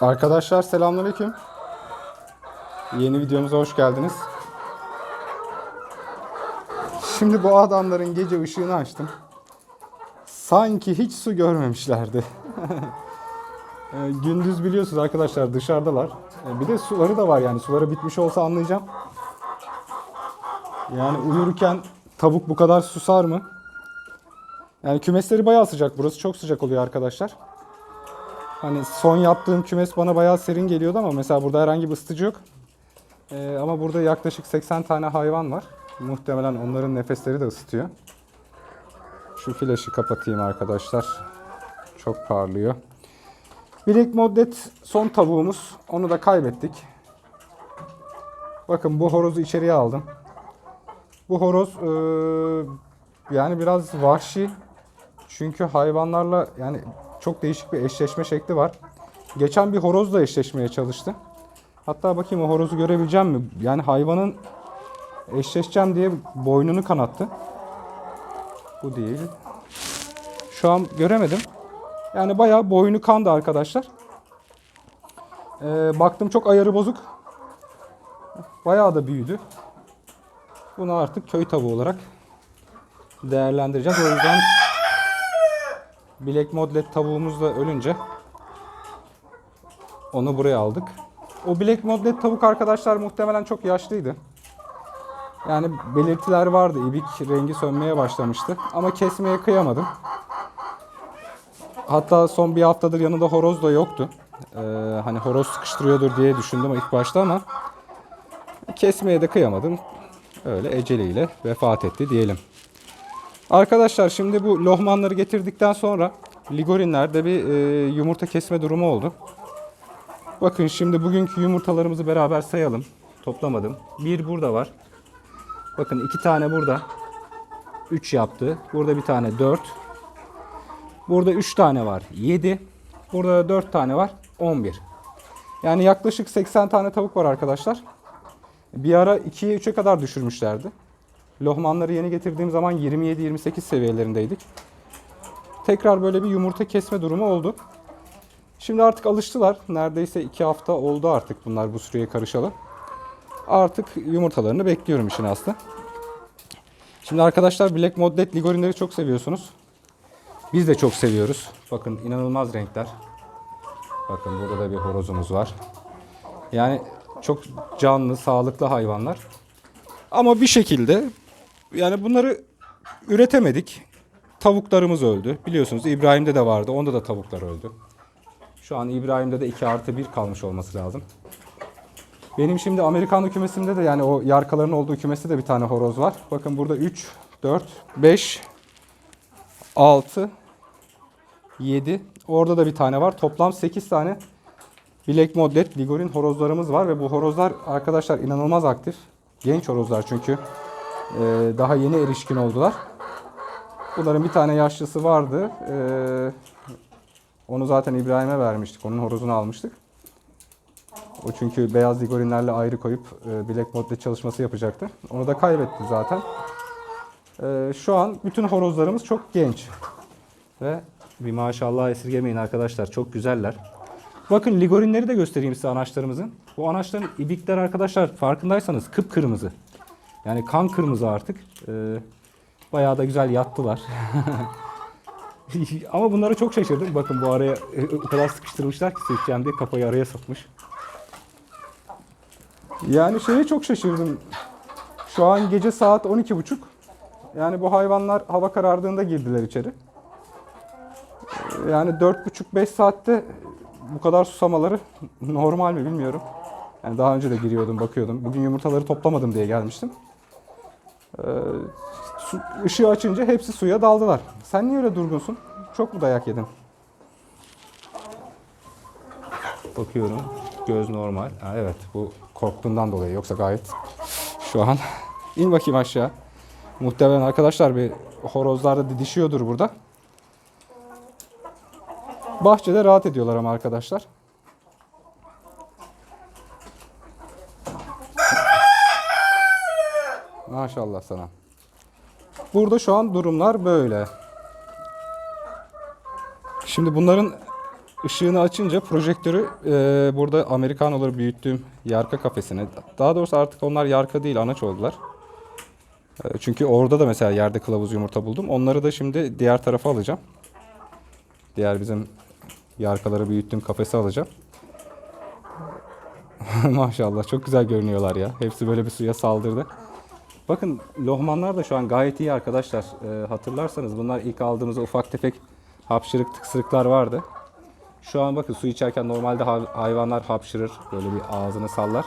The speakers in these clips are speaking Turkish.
Arkadaşlar selamünaleyküm. Yeni videomuza hoş geldiniz. Şimdi bu adamların gece ışığını açtım. Sanki hiç su görmemişlerdi. Ee, Gündüz biliyorsunuz arkadaşlar dışarıdalar. Ee, Bir de suları da var yani suları bitmiş olsa anlayacağım. Yani uyurken tavuk bu kadar susar mı? Yani kümesleri bayağı sıcak. Burası çok sıcak oluyor arkadaşlar. Hani son yaptığım kümes bana bayağı serin geliyordu ama mesela burada herhangi bir ısıtıcı yok. Ee, ama burada yaklaşık 80 tane hayvan var. Muhtemelen onların nefesleri de ısıtıyor. Şu flaşı kapatayım arkadaşlar. Çok parlıyor. Black Moddet son tavuğumuz. Onu da kaybettik. Bakın bu horozu içeriye aldım. Bu horoz eee, yani biraz vahşi. Çünkü hayvanlarla yani çok değişik bir eşleşme şekli var. Geçen bir horozla eşleşmeye çalıştı. Hatta bakayım o horozu görebileceğim mi? Yani hayvanın eşleşeceğim diye boynunu kanattı. Bu değil. Şu an göremedim. Yani bayağı boynu kandı arkadaşlar. Ee, baktım çok ayarı bozuk. Bayağı da büyüdü. Bunu artık köy tavuğu olarak değerlendireceğiz. O yüzden Black Modlet tavuğumuz da ölünce onu buraya aldık. O Black Modlet tavuk arkadaşlar muhtemelen çok yaşlıydı. Yani belirtiler vardı. İbik rengi sönmeye başlamıştı. Ama kesmeye kıyamadım. Hatta son bir haftadır yanında horoz da yoktu. Ee, hani horoz sıkıştırıyordur diye düşündüm ilk başta ama kesmeye de kıyamadım. Öyle eceliyle vefat etti diyelim. Arkadaşlar şimdi bu lohmanları getirdikten sonra ligorinlerde bir e, yumurta kesme durumu oldu. Bakın şimdi bugünkü yumurtalarımızı beraber sayalım. Toplamadım. Bir burada var. Bakın iki tane burada. 3 yaptı. Burada bir tane 4. Burada 3 tane var. 7. Burada da 4 tane var. 11. Yani yaklaşık 80 tane tavuk var arkadaşlar. Bir ara 2'ye 3'e kadar düşürmüşlerdi. Lohmanları yeni getirdiğim zaman 27-28 seviyelerindeydik. Tekrar böyle bir yumurta kesme durumu oldu. Şimdi artık alıştılar. Neredeyse 2 hafta oldu artık bunlar bu süreye karışalı. Artık yumurtalarını bekliyorum işin aslı. Şimdi arkadaşlar Black Moddet ligorinleri çok seviyorsunuz. Biz de çok seviyoruz. Bakın inanılmaz renkler. Bakın burada da bir horozumuz var. Yani çok canlı, sağlıklı hayvanlar. Ama bir şekilde yani bunları üretemedik. Tavuklarımız öldü. Biliyorsunuz İbrahim'de de vardı. Onda da tavuklar öldü. Şu an İbrahim'de de 2 artı 1 kalmış olması lazım. Benim şimdi Amerikanlı kümesimde de yani o yarkaların olduğu kümeste de bir tane horoz var. Bakın burada 3, 4, 5, 6, 7. Orada da bir tane var. Toplam 8 tane Black Modlet Ligorin horozlarımız var ve bu horozlar arkadaşlar inanılmaz aktif. Genç horozlar çünkü Ee, daha yeni erişkin oldular. Bunların bir tane yaşlısı vardı. Ee, onu zaten İbrahim'e vermiştik. Onun horozunu almıştık. O çünkü beyaz ligorinlerle ayrı koyup e, Black Modlet çalışması yapacaktı. Onu da kaybetti zaten. Ee, şu an bütün horozlarımız çok genç. Ve bir maşallah esirgemeyin arkadaşlar. Çok güzeller. Bakın ligorinleri de göstereyim size anaçlarımızın. Bu anaçların ibikler arkadaşlar farkındaysanız kıpkırmızı. Yani kan kırmızı artık. Ee, bayağı da güzel yattılar. Ama bunlara çok şaşırdım. Bakın bu araya e, o kadar sıkıştırmışlar ki seçeceğim diye kafayı araya sokmuş. Yani şeye çok şaşırdım. Şu an gece saat 12.30. Yani bu hayvanlar hava karardığında girdiler içeri. Yani 4.5-5 saatte bu kadar susamaları normal mi bilmiyorum. Yani daha önce de giriyordum, bakıyordum. Bugün yumurtaları toplamadım diye gelmiştim. Ee, su, ışığı açınca hepsi suya daldılar. Sen niye öyle durgunsun? Çok mu dayak yedin? Bakıyorum. Göz normal. Ha, evet bu korktuğundan dolayı. Yoksa gayet şu an. İn bakayım aşağı. Muhtemelen arkadaşlar bir horozlar da didişiyordur burada. Bahçede rahat ediyorlar ama arkadaşlar. Maşallah sana. Burada şu an durumlar böyle. Şimdi bunların ışığını açınca projektörü e, burada Amerikanoları büyüttüğüm yarka kafesine daha doğrusu artık onlar yarka değil anaç oldular. E, çünkü orada da mesela yerde kılavuz yumurta buldum. Onları da şimdi diğer tarafa alacağım. Diğer bizim yarkaları büyüttüğüm kafese alacağım. Maşallah çok güzel görünüyorlar ya. Hepsi böyle bir suya saldırdı. Bakın lohmanlar da şu an gayet iyi arkadaşlar. Ee, hatırlarsanız bunlar ilk aldığımızda ufak tefek hapşırık tıksırıklar vardı. Şu an bakın su içerken normalde hay- hayvanlar hapşırır. Böyle bir ağzını sallar.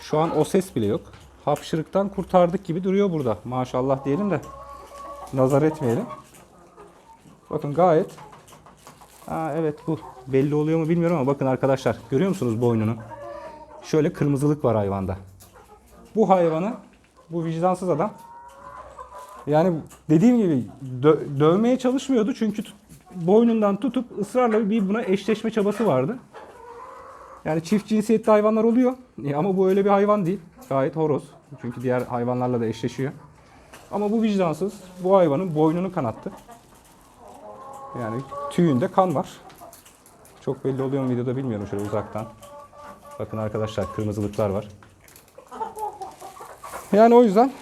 Şu an o ses bile yok. Hapşırıktan kurtardık gibi duruyor burada. Maşallah diyelim de nazar etmeyelim. Bakın gayet Ha, evet bu belli oluyor mu bilmiyorum ama bakın arkadaşlar görüyor musunuz boynunu? Şöyle kırmızılık var hayvanda. Bu hayvanı bu vicdansız adam yani dediğim gibi dö- dövmeye çalışmıyordu çünkü tut- boynundan tutup ısrarla bir buna eşleşme çabası vardı. Yani çift cinsiyetli hayvanlar oluyor E, ama bu öyle bir hayvan değil. Gayet horoz. Çünkü diğer hayvanlarla da eşleşiyor. Ama bu vicdansız bu hayvanın boynunu kanattı. Yani tüyünde kan var. Çok belli oluyor mu videoda bilmiyorum şöyle uzaktan. Bakın arkadaşlar kırmızılıklar var. Yani o yüzden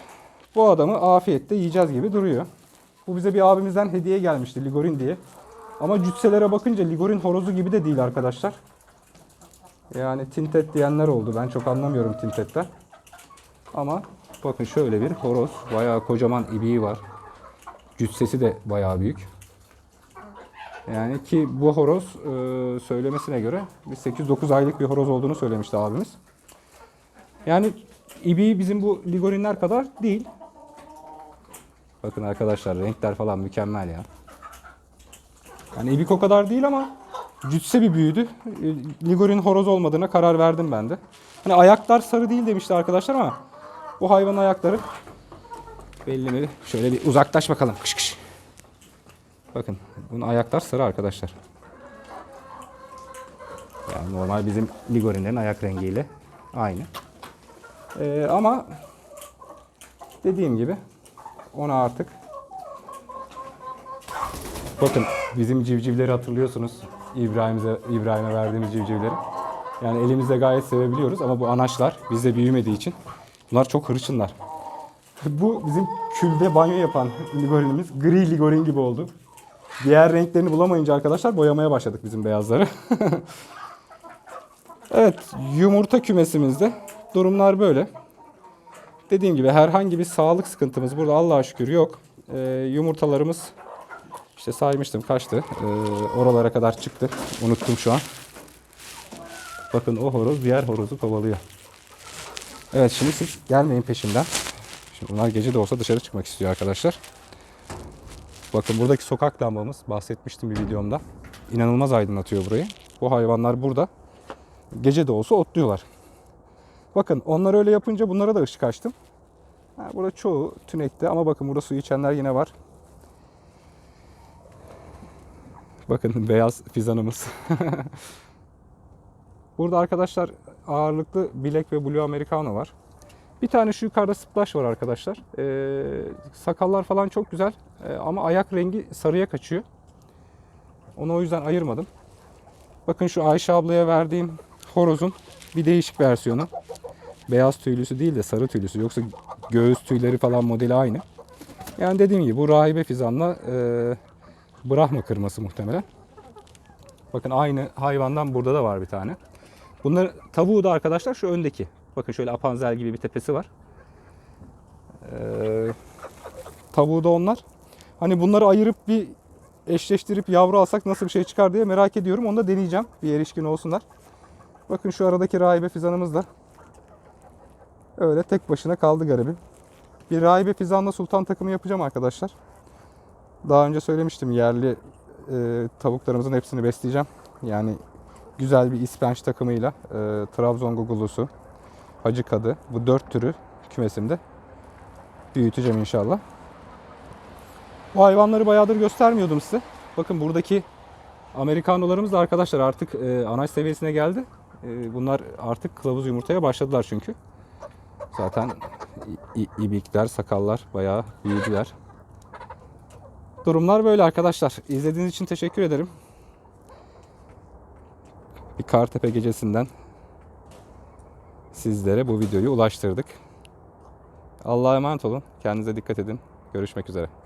bu adamı afiyetle yiyeceğiz gibi duruyor. Bu bize bir abimizden hediye gelmişti Ligorin diye. Ama cüsselere bakınca Ligorin horozu gibi de değil arkadaşlar. Yani tintet diyenler oldu. Ben çok anlamıyorum tintetten. Ama bakın şöyle bir horoz. Bayağı kocaman ibiği var. Cüssesi de bayağı büyük. Yani ki bu horoz e, söylemesine göre bir 8-9 aylık bir horoz olduğunu söylemişti abimiz. Yani ibiği bizim bu ligorinler kadar değil. Bakın arkadaşlar renkler falan mükemmel ya. Yani ibik o kadar değil ama cütse bir büyüdü. E, Ligorin horoz olmadığına karar verdim ben de. Hani ayaklar sarı değil demişti arkadaşlar ama bu hayvanın ayakları belli mi? Şöyle bir uzaklaş bakalım. Kış kış. Bakın bunun ayaklar sarı arkadaşlar. Yani normal bizim ligorinlerin ayak rengiyle aynı. Ee, ama dediğim gibi ona artık bakın bizim civcivleri hatırlıyorsunuz. İbrahim'e İbrahim'e verdiğimiz civcivleri. Yani elimizde gayet sevebiliyoruz ama bu anaçlar bizde büyümediği için bunlar çok hırçınlar. Bu bizim külde banyo yapan ligorinimiz gri ligorin gibi oldu. Diğer renklerini bulamayınca arkadaşlar boyamaya başladık bizim beyazları. evet yumurta kümesimizde durumlar böyle. Dediğim gibi herhangi bir sağlık sıkıntımız burada Allah'a şükür yok. Ee, yumurtalarımız işte saymıştım kaçtı. Ee, oralara kadar çıktı. Unuttum şu an. Bakın o horoz diğer horozu kovalıyor. Evet şimdi siz gelmeyin peşimden. Şimdi bunlar gece de olsa dışarı çıkmak istiyor arkadaşlar. Bakın buradaki sokak lambamız bahsetmiştim bir videomda. İnanılmaz aydınlatıyor burayı. Bu hayvanlar burada gece de olsa otluyorlar. Bakın onlar öyle yapınca bunlara da ışık açtım. Ha, burada çoğu tünekte ama bakın burada su içenler yine var. Bakın beyaz fizanımız. burada arkadaşlar ağırlıklı bilek ve blue americano var. Bir tane şu yukarıda splash var arkadaşlar. Ee, sakallar falan çok güzel Ee, ama ayak rengi sarıya kaçıyor. Onu o yüzden ayırmadım. Bakın şu Ayşe ablaya verdiğim horozun bir değişik versiyonu. Beyaz tüylüsü değil de sarı tüylüsü. Yoksa göğüs tüyleri falan modeli aynı. Yani dediğim gibi bu rahibe fizanla e, Brahma kırması muhtemelen. Bakın aynı hayvandan burada da var bir tane. Bunlar tavuğu da arkadaşlar şu öndeki. Bakın şöyle apanzel gibi bir tepesi var. Ee, tavuğu da onlar. Hani bunları ayırıp bir eşleştirip yavru alsak nasıl bir şey çıkar diye merak ediyorum. Onu da deneyeceğim. Bir erişkin olsunlar. Bakın şu aradaki rahibe fizanımız da öyle tek başına kaldı garibim. Bir rahibe fizanla sultan takımı yapacağım arkadaşlar. Daha önce söylemiştim yerli e, tavuklarımızın hepsini besleyeceğim. Yani güzel bir ispenç takımıyla e, Trabzon gugulusu, hacı kadı bu dört türü kümesimde büyüteceğim inşallah. Bu hayvanları bayağıdır göstermiyordum size. Bakın buradaki Amerikanolarımız da arkadaşlar artık e, anaç seviyesine geldi. E, bunlar artık kılavuz yumurtaya başladılar çünkü. Zaten ibikler, sakallar bayağı büyüdüler. Durumlar böyle arkadaşlar. İzlediğiniz için teşekkür ederim. bir Kartepe gecesinden sizlere bu videoyu ulaştırdık. Allah'a emanet olun. Kendinize dikkat edin. Görüşmek üzere.